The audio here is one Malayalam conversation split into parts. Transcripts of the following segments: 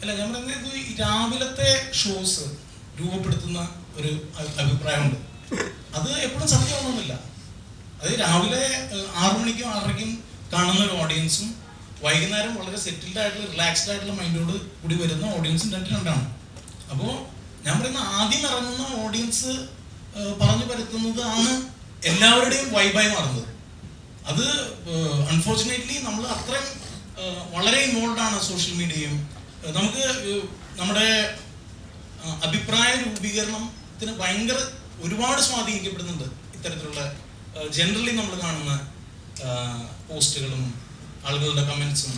അല്ല ഞാൻ ഈ രാവിലത്തെ ഷോസ് രൂപപ്പെടുത്തുന്ന ഒരു അഭിപ്രായമുണ്ട്. അത് എപ്പോഴും സത്യമാണെന്നില്ല അത് രാവിലെ ആറു മണിക്കും ആറരയ്ക്കും കാണുന്ന ഒരു ഓഡിയൻസും വൈകുന്നേരം വളരെ സെറ്റിൽഡ് ആയിട്ടുള്ള റിലാക്സ്ഡ് ആയിട്ടുള്ള മൈൻഡോട് കൂടി വരുന്ന ഓഡിയൻസും രണ്ട് രണ്ടാണ്. അപ്പോൾ ഞാൻ പറയുന്ന ആദ്യം ഇറങ്ങുന്ന ഓഡിയൻസ് പറഞ്ഞു പരത്തുന്നത് ആണ് എല്ലാവരുടെയും വൈബായി മാറുന്നത്. അത് അൺഫോർച്ചുനേറ്റ്ലി നമ്മൾ അത്രയും വളരെ ഇൻവോൾവ് ആണ് സോഷ്യൽ മീഡിയയും നമുക്ക് നമ്മുടെ അഭിപ്രായ രൂപീകരണത്തിന് ഭയങ്കര ഒരുപാട് സ്വാധീനിക്കപ്പെടുന്നുണ്ട് ഇത്തരത്തിലുള്ള ജനറലി നമ്മൾ കാണുന്ന പോസ്റ്റുകളും ആളുകളുടെ കമൻസും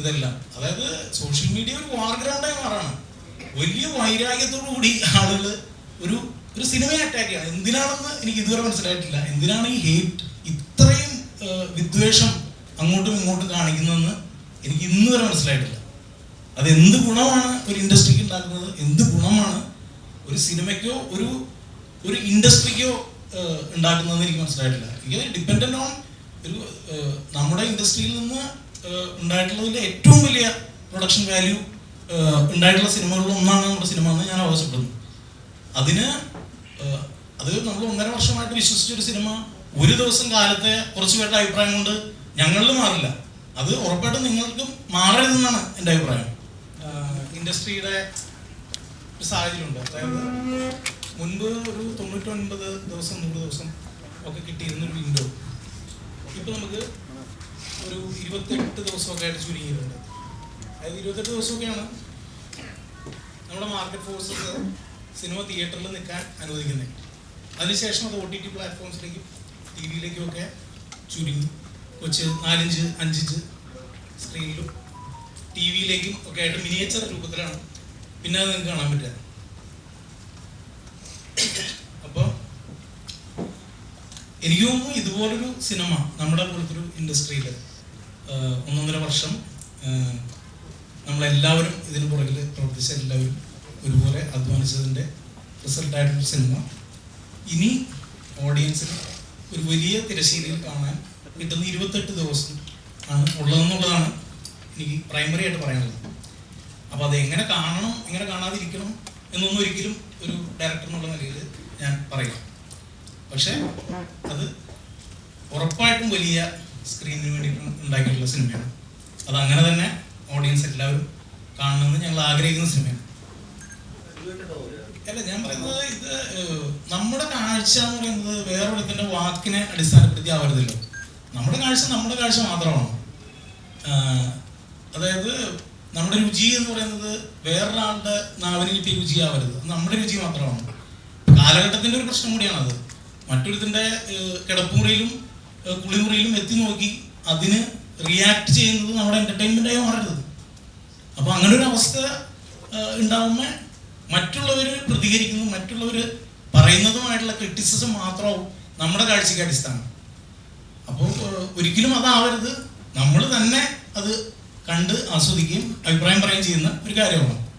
ഇതെല്ലാം. അതായത് സോഷ്യൽ മീഡിയ ഒരു വാർഗ്രൗണ്ടായി മാറാണ്. വലിയ വൈരാഗ്യത്തോടു കൂടി ആളുകൾ ഒരു ഒരു സിനിമയെ അറ്റാക്ക് ചെയ്യണം. എന്തിനാണെന്ന് എനിക്ക് ഇതുവരെ മനസ്സിലായിട്ടില്ല. എന്തിനാണ് ഈ ഹേറ്റ് ഇത്രയും വിദ്വേഷം അങ്ങോട്ടും ഇങ്ങോട്ടും കാണിക്കുന്നതെന്ന് എനിക്ക് ഇന്നുവരെ മനസ്സിലായിട്ടില്ല. അത് എന്ത് ഗുണമാണ് ഒരു ഇൻഡസ്ട്രിക്ക് ഉണ്ടാക്കുന്നത്? എന്ത് ഗുണമാണ് ഒരു സിനിമയ്ക്കോ ഒരു ഒരു ഇൻഡസ്ട്രിക്കോ ഉണ്ടാക്കുന്നതെന്ന് എനിക്ക് മനസ്സിലായിട്ടില്ല. എനിക്ക് ഡിപ്പെൻഡന്റ് ഓൺ ഒരു നമ്മുടെ ഇൻഡസ്ട്രിയിൽ നിന്ന് ഉണ്ടായിട്ടുള്ളതിന്റെ ഏറ്റവും വലിയ പ്രൊഡക്ഷൻ വാല്യൂ ഉണ്ടായിട്ടുള്ള സിനിമകളിൽ ഒന്നാണ് നമ്മുടെ സിനിമ എന്ന് ഞാൻ അവകാശപ്പെടുന്നു. അതിന് അത് നമ്മൾ ഒന്നര വർഷമായിട്ട് വിശ്വസിച്ചൊരു സിനിമ ഒരു ദിവസം കാലത്തെ കുറച്ച് പേരുടെ അഭിപ്രായം കൊണ്ട് ഞങ്ങളിൽ മാറില്ല. അത് ഉറപ്പായിട്ടും നിങ്ങൾക്കും മാറരുതെന്നാണ് എന്റെ അഭിപ്രായം. ഇൻഡസ്ട്രിയുടെ ഒരു സാഹചര്യമുണ്ട്. അതായത് മുൻപ് ഒരു തൊണ്ണൂറ്റൊൻപത് ദിവസം നൂറ് ദിവസം ഒക്കെ കിട്ടിയിരുന്ന ഒരു വിൻഡോ ഇപ്പൊ നമുക്ക് ഒരു ഇരുപത്തെട്ട് ദിവസമൊക്കെ ആയിട്ട് ചുരുങ്ങിയിട്ടുണ്ട്. അതായത് ഇരുപത്തെട്ട് ദിവസമൊക്കെയാണ് നമ്മുടെ മാർക്കറ്റ് ഫോഴ്സസ് സിനിമ തിയേറ്ററിൽ നിൽക്കാൻ അനുവദിക്കുന്നത്. അതിനുശേഷം അത് ഒ ടി ടി പ്ലാറ്റ്ഫോംസിലേക്കും ടി വിയിലേക്കും ഒക്കെ ചുരുങ്ങി. കൊച്ച് നാലഞ്ച് അഞ്ചിഞ്ച് സ്ക്രീനിലും ടി വിയിലേക്കും ഒക്കെ ആയിട്ട് മിനിയേച്ചർ രൂപത്തിലാണ്. പിന്നെ നിങ്ങൾക്ക് കാണാൻ പറ്റുക. അപ്പോൾ എനിക്ക് തോന്നുന്നു ഇതുപോലൊരു സിനിമ നമ്മുടെ പോലത്തെ ഒരു ഇൻഡസ്ട്രിയിൽ ഒന്നൊന്നര വർഷം നമ്മളെല്ലാവരും ഇതിന് പുറകിൽ പ്രവർത്തിച്ച എല്ലാവരും ഒരുപോലെ അധ്വാനിച്ചതിന്റെ റിസൾട്ടായിട്ടൊരു സിനിമ ഇനി ഓഡിയൻസിന് ഒരു വലിയ തിരശ്ശീലയിൽ കാണാൻ കിട്ടുന്ന ഇരുപത്തെട്ട് ദിവസം ആണ് ഉള്ളതെന്നുള്ളതാണ് എനിക്ക് പ്രൈമറി ആയിട്ട് പറയാനുള്ളത്. അപ്പോൾ അത് എങ്ങനെ കാണണം എങ്ങനെ കാണാതിരിക്കണം എന്നൊന്നും ഒരിക്കലും ഒരു ഡയറക്ടർ എന്നുള്ള നിലയിൽ ഞാൻ പറയാം പക്ഷേ അത് ഉറപ്പായിട്ടും വലിയ സ്ക്രീനിന് വേണ്ടിയിട്ട് ഉണ്ടാക്കിയിട്ടുള്ള സിനിമയാണ്. അത് അങ്ങനെ തന്നെ ഓഡിയൻസ് എല്ലാവരും കാണണമെന്ന് ഞങ്ങൾ ആഗ്രഹിക്കുന്ന സിനിമയാണ്. അല്ല ഞാൻ പറയുന്നത് ഇത് നമ്മുടെ കാഴ്ച എന്ന് പറയുന്നത് വേറൊരുത്തിന്റെ വാക്കിനെ അടിസ്ഥാനപ്പെടുത്തി ആവരുതല്ലോ. നമ്മുടെ കാഴ്ച നമ്മുടെ കാഴ്ച മാത്രമാണ്. അതായത് നമ്മുടെ രുചി എന്ന് പറയുന്നത് വേറൊരാളുടെ നാവിന് കിട്ടിയ രുചിയാവരുത്. നമ്മുടെ രുചി മാത്രമാണ്. കാലഘട്ടത്തിന്റെ ഒരു പ്രശ്നം കൂടിയാണത്. മറ്റൊരുത്തിന്റെ കിടപ്പുമുറിയിലും കുളിമുറിയിലും എത്തി നോക്കി അതിന് റിയാക്ട് ചെയ്യുന്നത് നമ്മുടെ എന്റർടൈൻമെന്റായി മാറരുത്. അപ്പോൾ അങ്ങനെ ഒരു അവസ്ഥ ഉണ്ടാവുമ്പോൾ മറ്റുള്ളവർ പ്രതികരിക്കുന്നു മറ്റുള്ളവർ പറയുന്നതുമായിട്ടുള്ള ക്രിറ്റിസിസം മാത്രമാവും നമ്മുടെ കാഴ്ചയ്ക്ക് അടിസ്ഥാനം. അപ്പോൾ ഒരിക്കലും അതാവരുത്. നമ്മൾ തന്നെ അത് കണ്ട് ആസ്വദിക്കുകയും അഭിപ്രായം പറയുകയും ചെയ്യുന്ന ഒരു കാര്യമാണ്.